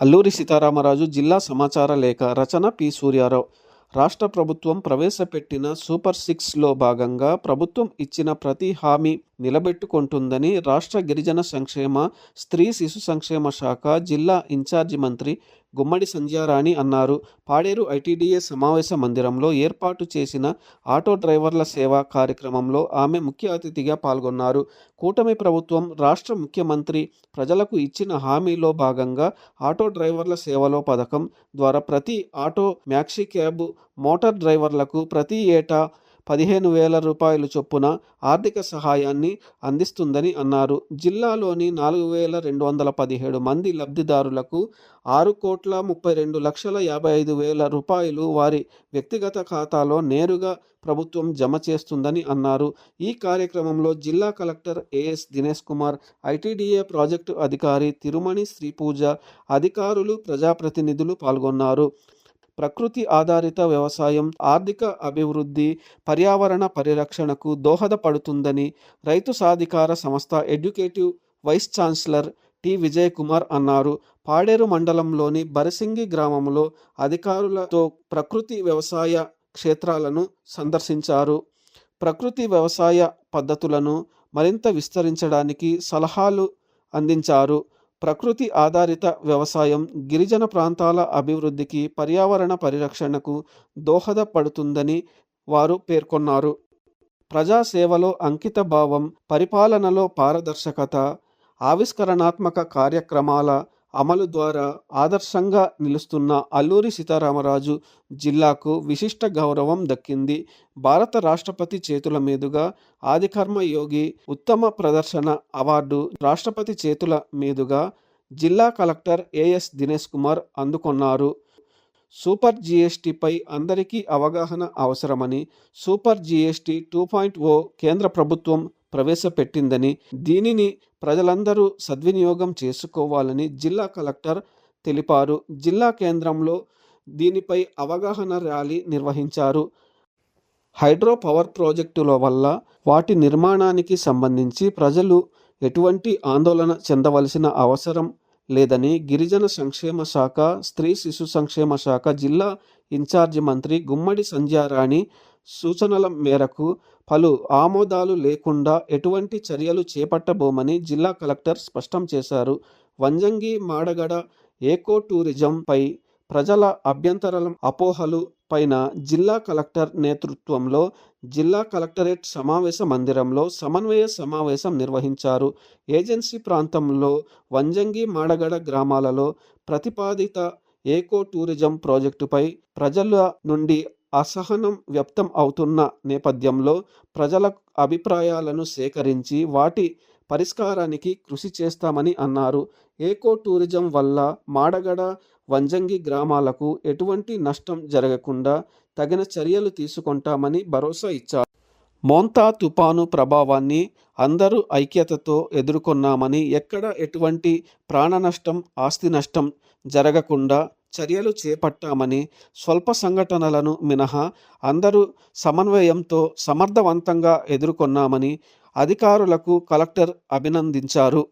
అల్లూరి సీతారామరాజు జిల్లా సమాచార లేఖ రచన పి. సూర్యారావు. రాష్ట్ర ప్రభుత్వం ప్రవేశపెట్టిన సూపర్ సిక్స్లో భాగంగా ప్రభుత్వం ఇచ్చిన ప్రతి హామీ నిలబెట్టుకుంటుందని రాష్ట్ర గిరిజన సంక్షేమ స్త్రీ శిశు సంక్షేమ శాఖ జిల్లా ఇన్ఛార్జి మంత్రి గుమ్మడి సంధ్యారాణి అన్నారు. పాడేరు ఐటీడీఏ సమావేశ మందిరంలో ఏర్పాటు చేసిన ఆటో డ్రైవర్ల సేవ కార్యక్రమంలో ఆమె ముఖ్య అతిథిగా పాల్గొన్నారు. కూటమి ప్రభుత్వం రాష్ట్ర ముఖ్యమంత్రి ప్రజలకు ఇచ్చిన హామీలో భాగంగా ఆటో డ్రైవర్ల సేవలో పథకం ద్వారా ప్రతి ఆటో మ్యాక్సీ క్యాబ్ మోటార్ డ్రైవర్లకు ప్రతి ఏటా పదిహేను వేల రూపాయలు చొప్పున ఆర్థిక సహాయాన్ని అందిస్తుందని అన్నారు. జిల్లాలోని నాలుగు వేల రెండు వందల పదిహేడు మంది లబ్ధిదారులకు ఆరు కోట్ల ముప్పై రెండు లక్షల యాభై ఐదు వేల రూపాయలు వారి వ్యక్తిగత ఖాతాలో నేరుగా ప్రభుత్వం జమ చేస్తుందని అన్నారు. ఈ కార్యక్రమంలో జిల్లా collector AS Dinesh Kumar ITDA project అధికారి తిరుమణి శ్రీపూజ అధికారులు ప్రజాప్రతినిధులు పాల్గొన్నారు. ప్రకృతి ఆధారిత వ్యవసాయం ఆర్థిక అభివృద్ధి పర్యావరణ పరిరక్షణకు దోహదపడుతుందని రైతు సాధికార సంస్థ educative vice chancellor T. Vijay Kumar అన్నారు. పాడేరు మండలంలోని బరసింగి గ్రామంలో అధికారులతో ప్రకృతి వ్యవసాయ క్షేత్రాలను సందర్శించారు. ప్రకృతి వ్యవసాయ పద్ధతులను మరింత విస్తరించడానికి సలహాలు అందించారు. ప్రకృతి ఆధారిత వ్యవసాయం గిరిజన ప్రాంతాల అభివృద్ధికి పర్యావరణ పరిరక్షణకు దోహదపడుతుందని వారు పేర్కొన్నారు. ప్రజాసేవలో అంకిత భావం పరిపాలనలో పారదర్శకత ఆవిష్కరణాత్మక కార్యక్రమాల అమలు ద్వారా ఆదర్శంగా నిలుస్తున్న అల్లూరి సీతారామరాజు జిల్లాకు విశిష్ట గౌరవం దక్కింది. భారత రాష్ట్రపతి చేతుల మీదుగా ఆదికర్మ యోగి ఉత్తమ ప్రదర్శన అవార్డు రాష్ట్రపతి చేతుల మీదుగా జిల్లా కలెక్టర్ ఏఎస్ దినేష్ కుమార్ అందుకున్నారు. సూపర్ జీఎస్టీపై అందరికీ అవగాహన అవసరమని super GST two point o కేంద్ర ప్రభుత్వం ప్రవేశపెట్టిందని దీనిని ప్రజలందరూ సద్వినియోగం చేసుకోవాలని జిల్లా కలెక్టర్ తెలిపారు. జిల్లా కేంద్రంలో దీనిపై అవగాహన ర్యాలీ నిర్వహించారు. హైడ్రో పవర్ ప్రాజెక్టుల వల్ల వాటి నిర్మాణానికి సంబంధించి ప్రజలు ఎటువంటి ఆందోళన చెందవలసిన అవసరం లేదని గిరిజన సంక్షేమ శాఖ స్త్రీ శిశు సంక్షేమ శాఖ జిల్లా ఇన్ఛార్జి మంత్రి గుమ్మడి సంధ్యారాణి సూచనల మేరకు పలు ఆమోదాలు లేకుండా ఎటువంటి చర్యలు చేపట్టబోమని జిల్లా కలెక్టర్ స్పష్టం చేశారు. వంజంగి మాడగడ ఏకో టూరిజంపై ప్రజల అభ్యంతరాల అపోహలు పైన జిల్లా కలెక్టర్ నేతృత్వంలో జిల్లా కలెక్టరేట్ సమావేశ మందిరంలో సమన్వయ సమావేశం నిర్వహించారు. ఏజెన్సీ ప్రాంతంలో వంజంగి మాడగడ గ్రామాలలో ప్రతిపాదిత ఏకో టూరిజం ప్రాజెక్టుపై ప్రజల నుండి అసహనం వ్యక్తం అవుతున్న నేపథ్యంలో ప్రజల అభిప్రాయాలను సేకరించి వాటి పరిష్కారానికి కృషి చేస్తామని అన్నారు. ఏకో టూరిజం వల్ల మాడగడ వంజంగి గ్రామాలకు ఎటువంటి నష్టం జరగకుండా తగిన చర్యలు తీసుకుంటామని భరోసా ఇచ్చారు. మోంతా తుపాను ప్రభావాన్ని అందరూ ఐక్యతతో ఎదుర్కొన్నామని ఎక్కడ ఎటువంటి ప్రాణ నష్టం ఆస్తి నష్టం జరగకుండా చర్యలు చేపట్టామని స్వల్ప సంఘటనలను మినహా అందరూ సమన్వయంతో సమర్థవంతంగా ఎదుర్కొన్నామని అధికారులకు కలెక్టర్ అభినందించారు.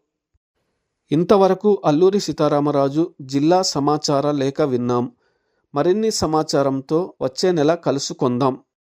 ఇంతవరకు అల్లూరి సీతారామరాజు జిల్లా సమాచార లేఖ విన్నాం. మరిన్ని సమాచారంతో వచ్చే నెల కలుసుకుందాం.